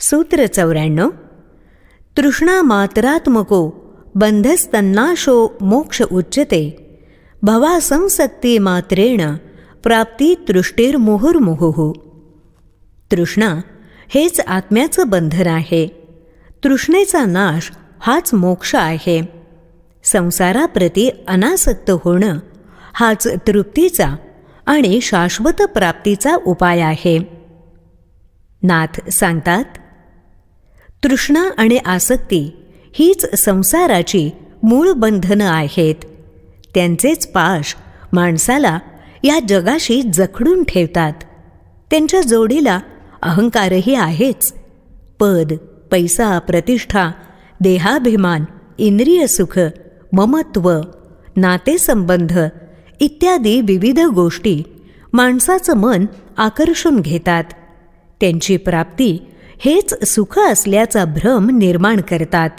सूत्र चौऱ्याण्णव. तृष्णा मात्रात्मको बंधस्तन्नाशो मोक्ष उच्यते. भवा संसक्ती मात्रेण प्राप्ती तृष्टीर्मुहुर्मुहुः. तृष्णा हेच आत्म्याचं बंधन आहे. तृष्णेचा नाश हाच मोक्ष आहे. संसाराप्रती अनासक्त होणं हाच तृप्तीचा आणि शाश्वत प्राप्तीचा उपाय आहे. नाथ सांगतात तृष्णा आणि आसक्ती हीच संसाराची मूळ बंधनं आहेत. त्यांचेच पाश माणसाला या जगाशी जखडून ठेवतात. त्यांच्या जोडीला अहंकारही आहेच. पद पैसा प्रतिष्ठा देहाभिमान इंद्रिय सुख ममत्व नातेसंबंध इत्यादी विविध गोष्टी माणसाचं मन आकर्षून घेतात. त्यांची प्राप्ती हेच सुख असल्याचा भ्रम निर्माण करतात.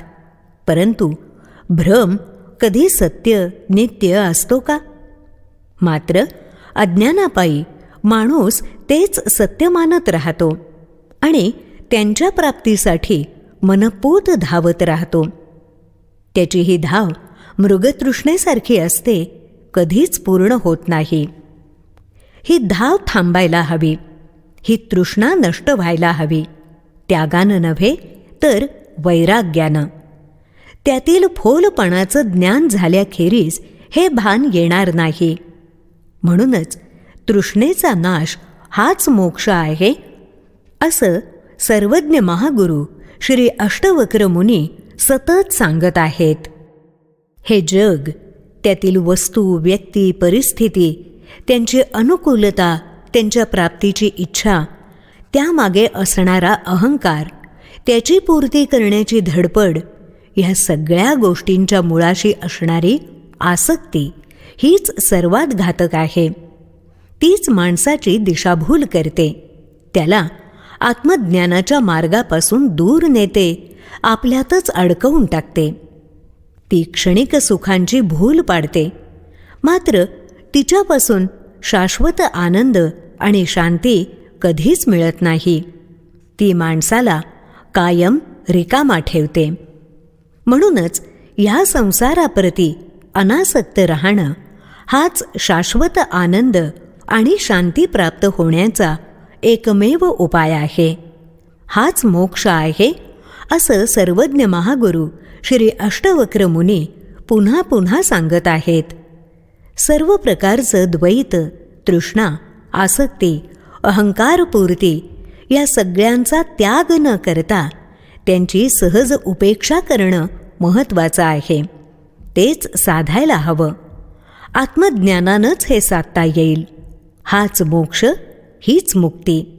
परंतु भ्रम कधी सत्य नित्य असतो का? मात्र अज्ञानापायी माणूस तेच सत्य मानत राहतो आणि त्यांच्या प्राप्तीसाठी मनपूत धावत राहतो. त्याची ही धाव मृगतृष्णेसारखी असते कधीच पूर्ण होत नाही. ही धाव थांबायला हवी ही तृष्णा नष्ट व्हायला हवी. त्यागानं नव्हे तर वैराग्यानं. त्यातील फोलपणाचं ज्ञान झाल्याखेरीज हे भान येणार नाही. म्हणूनच तृष्णेचा नाश हाच मोक्ष आहे असं सर्वज्ञ महागुरु श्री अष्टवक्र मुनी सतत सांगत आहेत. हे जग त्यातील वस्तू व्यक्ती परिस्थिती त्यांची अनुकूलता त्यांच्या प्राप्तीची इच्छा त्यामागे असणारा अहंकार त्याची पूर्ती करण्याची धडपड ह्या सगळ्या गोष्टींच्या मुळाशी असणारी आसक्ती हीच सर्वात घातक आहे. तीच माणसाची दिशाभूल करते. त्याला आत्मज्ञानाच्या मार्गापासून दूर नेते आपल्यातच अडकवून टाकते. ती क्षणिक सुखांची भूल पाडते. मात्र तिच्यापासून शाश्वत आनंद आणि शांती कधीच मिळत नाही. ती माणसाला कायम रिकामा ठेवते. म्हणूनच ह्या संसाराप्रती अनासक्त राहणं हाच शाश्वत आनंद आणि शांती प्राप्त होण्याचा एकमेव उपाय आहे. हाच मोक्ष आहे असं सर्वज्ञ महागुरू श्री अष्टवक्र मुनी पुन्हा पुन्हा सांगत आहेत. सर्व प्रकारचं द्वैत तृष्णा आसक्ती अहंकारपूर्ती या सगळ्यांचा त्याग न करता त्यांची सहज उपेक्षा करणं महत्त्वाचं आहे. तेच साधायला हवं. आत्मज्ञानानंच हे साधता येईल. हाच मोक्ष हीच मुक्ती.